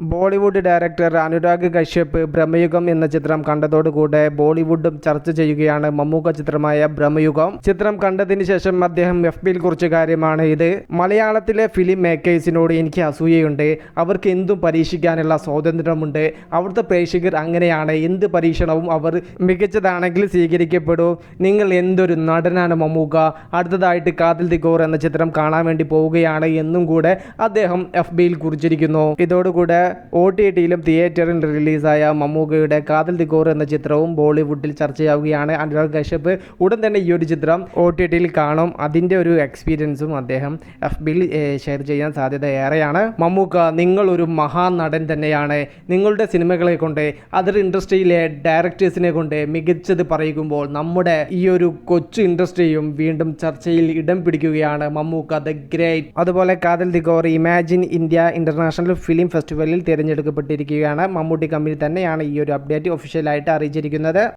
Bollywood director Anurag Kashyap Bramayugam എന്ന ചിത്രം കണ്ടതോടുകൂടെ ബോളിവുഡും ചർച്ച ചെയ്യുകയാണ് മമ്മൂക്ക ചിത്രമായ ബ്രഹ്മയുഗം. ചിത്രം കണ്ടതിന് ശേഷം അദ്ദേഹം എഫ് ബിയിൽ കുറിച്ച കാര്യമാണ് ഇത്. മലയാളത്തിലെ ഫിലിം മേക്കേഴ്സിനോട് എനിക്ക് അസൂയയുണ്ട്. അവർക്ക് എന്തും പരീക്ഷിക്കാനുള്ള സ്വാതന്ത്ര്യമുണ്ട്. അവിടുത്തെ പ്രേക്ഷകർ അങ്ങനെയാണ്. എന്ത് പരീക്ഷണവും അവർ മികച്ചതാണെങ്കിൽ സ്വീകരിക്കപ്പെടൂ. നിങ്ങൾ എന്തൊരു നടനാണ് മമ്മൂക്ക? അടുത്തതായിട്ട് കാതിൽ ദിഗോർ എന്ന ചിത്രം കാണാൻ വേണ്ടി പോവുകയാണ് എന്നും കൂടെ അദ്ദേഹം എഫ് ബിയിൽ കുറിച്ചിരിക്കുന്നു. ഇതോടുകൂടെ ഒ ടി ടിയിലും തിയേറ്ററിൽ റിലീസായ മമ്മൂക്കയുടെ കാതിൽ ദിഗോർ എന്ന ചിത്രവും ബോളിവുഡിൽ ചർച്ചയാവുകയാണ് അനുരാഗ് കശ്യപ്. ഉടൻ തന്നെ ഈ ഒരു ചിത്രം ഒ ടി ടിയിൽ കാണും. അതിന്റെ ഒരു എക്സ്പീരിയൻസും അദ്ദേഹം എഫ് ബിയിൽ ഷെയർ ചെയ്യാൻ സാധ്യത ഏറെയാണ്. മമ്മൂക്ക നിങ്ങളൊരു മഹാനടൻ തന്നെയാണ്. നിങ്ങളുടെ സിനിമകളെ കൊണ്ട് അതർ ഇൻഡസ്ട്രിയിലെ ഡയറക്ടേഴ്സിനെ കൊണ്ട് മികച്ചത് പറയുമ്പോൾ നമ്മുടെ ഈ ഒരു കൊച്ചു ഇൻഡസ്ട്രിയും വീണ്ടും ചർച്ചയിൽ ഇടം പിടിക്കുകയാണ് മമ്മൂക്ക ദ ഗ്രേറ്റ്. അതുപോലെ Kaathal the core imagine India international film ഫെസ്റ്റിവലിൽ തിരഞ്ഞെടുക്കപ്പെട്ടിരിക്കുകയാണ്. മമ്മൂട്ടി കമ്പനി തന്നെയാണ് ഈ ഒരു അപ്ഡേറ്റ് ഒഫീഷ്യലായിട്ട് അറിയിച്ചിരിക്കുന്നത്.